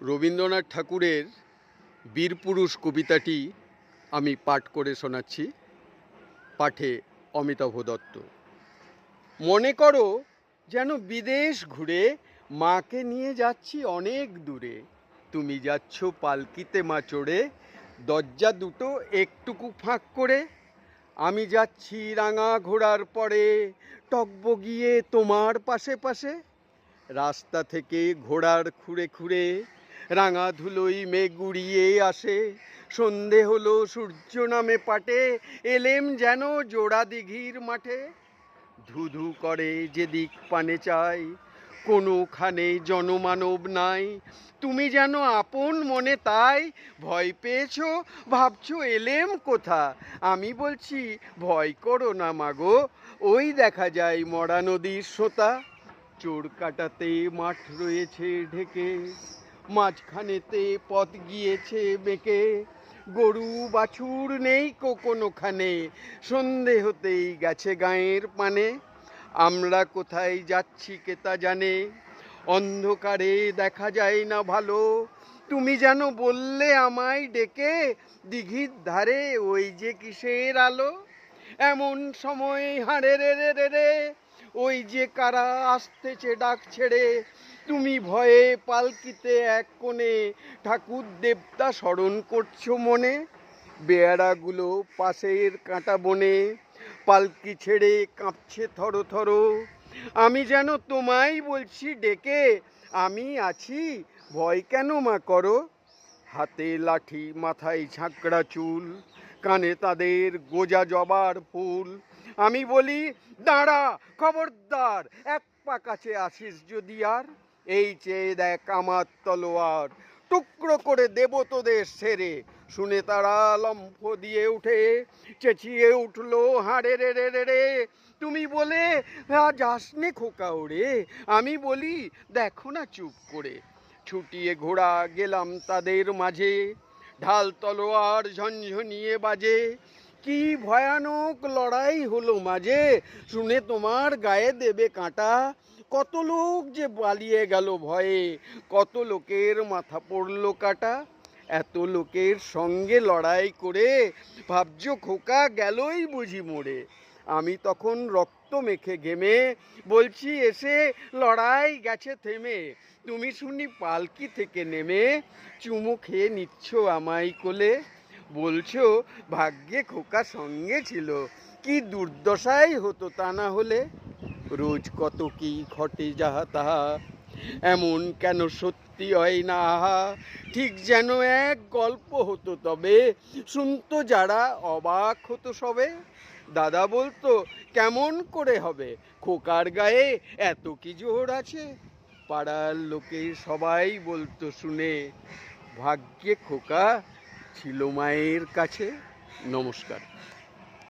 রবীন্দ্রনাথ ঠাকুরের বীরপুরুষ কবিতাটি আমি পাঠ করে শোনাচ্ছি পাঠে অমিতাভ দত্ত। মনে করো যেন বিদেশ ঘুরে মাকে নিয়ে যাচ্ছি অনেক দূরে। তুমি যাচ্ছ পালকিতে মা চড়ে, দরজা দুটো একটুকু ফাঁক করে। আমি যাচ্ছি রাঙা ঘোড়ার পরে টকবগিয়ে তোমার পাশে পাশে। রাস্তা থেকে ঘোড়ার খুঁড়ে খুঁড়ে রাঙা ধুলোই মেঘ গুড়িয়ে আসে। সন্ধে হলো, সূর্য নামে পাটে। এলেম যেন জোড়া দিঘির মাঠে। ধুধু করে যেদিক পানে চাই, কোনোখানে জনমানব নাই। তুমি যেন আপন মনে তাই, ভয় পেয়েছ, ভাবছ এলেম কোথা? আমি বলছি, ভয় করো না মাগো, ওই দেখা যায় মরা নদীর সোতা। চোর কাটাতে মাঠ রয়েছে ঢেকে। মাঝখানেতে পথ গিয়েছে বেঁকে। গরু বাছুর নেই কো কোনোখানে, সন্ধে হতেই গেছে গায়ের পানে। আমরা কোথায় যাচ্ছি কে তা জানে, অন্ধকারে দেখা যায় না ভালো। তুমি যেন বললে আমায় ডেকে দিঘির ধারে, ওই যে কিসের আলো? এমন সময় হাড়ে রে রে রে রে ওই যে কারা আসতেছে ডাক ছেড়ে, তুমি ভয়ে পালকিতে এক কোণে ঠাকুর দেবতা স্মরণ করছ মনে? বেয়ারাগুলো পাশের কাঁটা বনে, পালকি ছেড়ে কাঁপছে থরো থরো। আমি যেন তোমায় বলছি ডেকে, আমি আছি, ভয় কেন মা করো? হাতে লাঠি, মাথায় ঝাঁকড়া চুল, কানে তাদের গোজা জবার ফুল আমি বলি, দাঁড়া, খবরদার, এক পা কাছে আসিস যদি আর। এই চেয়ে দেখ আমার তলোয়ার, টুকরো করে দেব তোদের সেরে। শুনে তারা লম্ফ দিয়ে উঠে, চেঁচিয়ে উঠল, হাড়ে রে রে রে রে, তুমি বলে আজ আসনে খোকা ওরে। আমি বলি, দেখো না চুপ করে। ছুটিয়ে ঘোড়া গেলাম তাদের মাঝে। ঢাল তলোয়ার ঝনঝনিয়ে বাজে। কি ভয়ানক লড়াই হলো মাঝে? শুনে তোমার গায়ে দেবে কাঁটা। কত লোক যে পালিয়ে গেল ভয়ে, কত লোকের মাথা পড়ল কাটা। এত লোকের সঙ্গে লড়াই করে ভাবছ খোকা গেলই বুঝি মোড়ে আমি তখন রক্ত মেখে ঘেমে বলছি, এসে লড়াই গেছে থেমে। তুমি শুনি পালকি থেকে নেমে চুমু খেয়ে নিচ্ছ আমায় কোলে। বলছো, ভাগ্যে খোকা সঙ্গে ছিল। কি দুর্দশাই হতো তা না হলে? রোজ কত কি ঘটে যাহা তাহা, এমন কেন সত্যি হয় না আহা? ঠিক যেন এক গল্প হতো তবে, শুনতো যারা অবাক হতো সবে। দাদা বলতো, কেমন করে হবে? খোকার গায়ে এত কি জোর আছে? পাড়ার লোকে সবাই বলতো শুনে, ভাগ্যে খোকা ছিল মায়ের কাছে নমস্কার।